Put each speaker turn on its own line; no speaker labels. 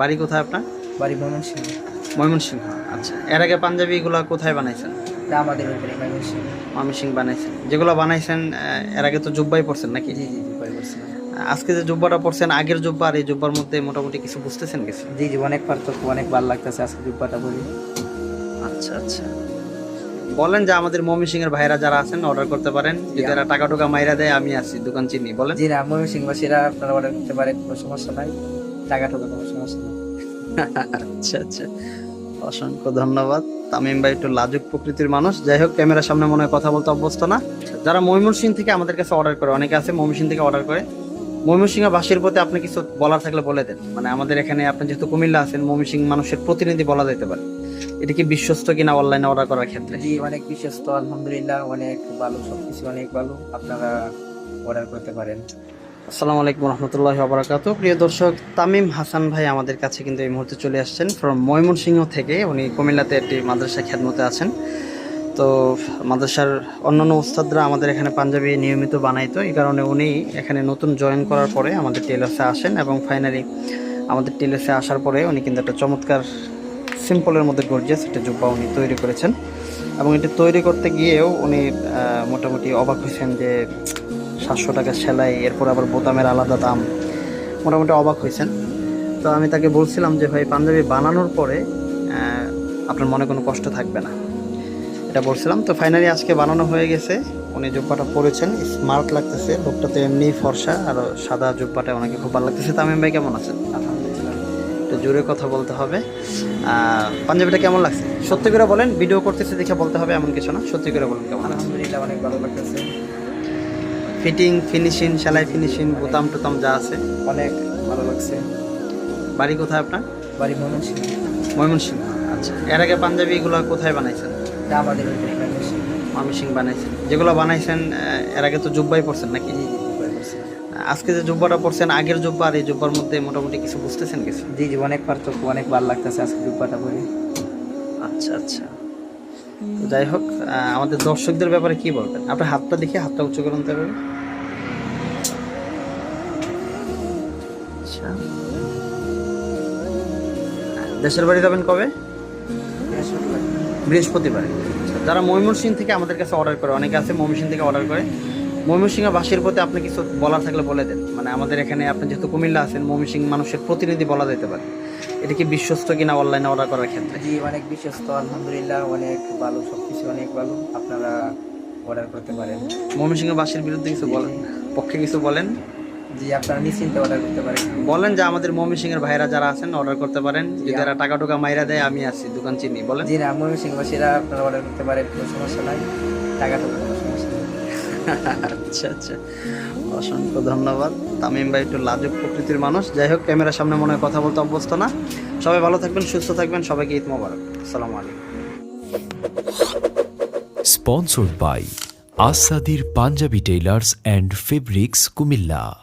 বাড়ি কোথায় আপনার?
বাড়ি ময়মনসিংহ।
ময়মনসিংহ আচ্ছা। এর আগে পাঞ্জাবিগুলো কোথায় বানাইছেন?
তা আমাদের ময়মনসিংহ।
ময়মনসিং বানাইছেন। যেগুলো বানাইছেন এর আগে তো জুব্বাই পড়ছেন নাকি?
জি জি জি বাড়ি বলছিলাম
আজকে যে জুব্বাটা পড়ছেন আগের জুব্বা আর এই জুব্বার মধ্যে মোটামুটি কিছু বুঝতেছেন কিছু?
জি জি অনেক পার্থক্য অনেক ভালো লাগতেছে আজকে জুব্বাটা বলি
আচ্ছা আচ্ছা। বলেন যে আমাদের ময়মনসিং এর ভাইরা যারা আছেন অর্ডার করতে পারেন। যদি এরা টাকা টুকা মাইরা দেয় আমি আছি দোকান চিনি বলেন।
জি না ময়মনসিংহবাসীরা আপনারা অর্ডার করতে পারেন কোনো সমস্যা নাই। টাকা টোকা কোনো সমস্যা
আচ্ছা আচ্ছা। অসংখ্য ধন্যবাদ। তামিম ভাই একটু লাজুক প্রকৃতির মানুষ। যাই হোক ক্যামেরার সামনে মনে হয় কথা বলতে অভ্যস্ত না। যারা ময়মনসিং থেকে আমাদের কাছে অর্ডার করে অনেকে আছে ময়মনসিং থেকে অর্ডার করে। ময়মনসিংহ বাসীর প্রতি আপনি কিছু বলার থাকলে বলে দেন। মানে আমাদের এখানে আপনি যেহেতু কুমিল্লা আছেন ময়মনসিং মানুষের প্রতিনিধি বলা যেতে পারে। এটা কি বিশ্বস্ত কিনা অনলাইনে অর্ডার করার ক্ষেত্রে?
জি অনেক বিশ্বস্ত আলহামদুলিল্লাহ। অনেক ভালো সবকিছু অনেক ভালো। আপনারা অর্ডার করতে পারেন।
আসসালামু আলাইকুম রহমতুল্লাহ বারাকাতু। প্রিয় দর্শক, তামিম হাসান ভাই আমাদের কাছে কিন্তু এই মুহূর্তে চলে আসছেন ফ্রম ময়মনসিংহ থেকে। উনি কুমিল্লাতে একটি মাদ্রাসা খ্যাতমতে আছেন। তো মাদ্রাসার অন্যান্য উস্তাদরা আমাদের এখানে পাঞ্জাবি নিয়মিত বানাইতো এই কারণে উনি এখানে নতুন জয়েন করার পরে আমাদের টেলার্সে আসেন এবং ফাইনালি আমাদের টেলার্সে আসার পরে উনি কিন্তু একটা চমৎকার সিম্পলের মধ্যে গর্জিয়াস একটা জুব্বা উনি তৈরি করেছেন। এবং এটি তৈরি করতে গিয়েও উনি মোটামুটি অবাক হয়েছেন যে সাতশো টাকা সেলাই, এরপর আবার বোতামের আলাদা দাম। মোটামুটি অবাক হয়েছেন। তো আমি তাকে বলছিলাম যে, ভাই, পাঞ্জাবি বানানোর পরে আপনার মনে কোনো কষ্ট থাকবে না। এটা বলছিলাম। তো ফাইনালি আজকে বানানো হয়ে গেছে। উনি জুব্বাটা পরেছেন। স্মার্ট লাগতেছে। লোকটা তো এমনি ফর্সা, আর সাদা জুব্বাটা ওনাকে খুব ভালো লাগতেছে। তামিম ভাই, কেমন আছেন?
আলহামদুলিল্লাহ।
একটু জোরে কথা বলতে হবে। পাঞ্জাবিটা কেমন লাগছে? সত্যি করে বলেন ভিডিও করতেছে দেখে বলতে হবে এমন কিছু না। সত্যি করে বলেন কেমন
আলহামদুলিল্লাহ অনেক ভালো লাগতেছে।
ফিটিং ফিনিশিং সেলাই ফিনিশিং বোতাম টোতাম যা আছে
অনেক ভালো লাগছে।
বাড়ি কোথায় আপনার?
বাড়ি ময়মনসিংহ।
ময়মনসিংহ আচ্ছা। এর আগে পাঞ্জাবিগুলো কোথায় বানাইছেন?
আমাদের ময়মনসিংহ
ময়মনসিং বানাইছেন। যেগুলো বানাইছেন এর আগে তো জুব্বাই পড়ছেন নাকি? আজকে যে জুব্বাটা পড়ছেন আগের জুব্বা আর এই জুব্বার মধ্যে মোটামুটি কিছু বুঝতেছেন কিছু?
জি জি অনেক পার্থক্য অনেক ভালো লাগতেছে আজকে জুব্বাটা বলি
আচ্ছা আচ্ছা। তো যাই হোক আমাদের দর্শকদের ব্যাপারে কি বলবেন? আপনার হাতটা দেখে হাতটা উঁচু করুন তবে আচ্ছা। দেশের বাড়ি যাবেন কবে? বৃহস্পতিবার। যারা ময়মনসিং থেকে আমাদের কাছে অর্ডার করে অনেকে আছে ময়মনসিং থেকে অর্ডার করে। ময়মনসিংহ বাসীর প্রতি আপনি কিছু বলার থাকলে বলে দেন। মানে আমাদের এখানে আপনি যেহেতু কুমিল্লা আছেন ময়মনসিং মানুষের প্রতিনিধি বলা যেতে পারে। এটা কি বিশ্বস্ত কিনা অনলাইনে অর্ডার করার ক্ষেত্রে?
জি অনেক বিশ্বস্ত আলহামদুলিল্লাহ অনেক ভালো সবকিছু অনেক ভালো। আপনারা অর্ডার করতে পারেন।
ময়মনসিংহ বাসীর বিরুদ্ধে কিছু বলেন? পক্ষে কিছু বলেন?
জি আপনারা নিশ্চিন্তে অর্ডার করতে পারেন।
বলেন যে আমাদের ময়মনসিংহ এর ভাইরা যারা আছেন অর্ডার করতে পারেন। যদি এরা টাকা টুকা মাইরা দেয় আমি আছি দোকান চিনি। বলেন।
জি না ময়মনসিংহবাসীরা আপনারা অর্ডার করতে পারেন কোনো সমস্যা নাই। টাকা টোকা
আচ্ছা আচ্ছা। অসংখ্য ধন্যবাদ। তামিম ভাই একটু লাজুক প্রকৃতির মানুষ। যাই হোক, ক্যামেরার সামনে মনে হয় কথা বলতে অভ্যস্ত না। সবাই ভালো থাকবেন, সুস্থ থাকবেন। সবাইকে ঈদ মোবারক। আসসালামু আলাইকুম।
Sponsored by আসাদির Punjabi tailors and fabrics Kumilla.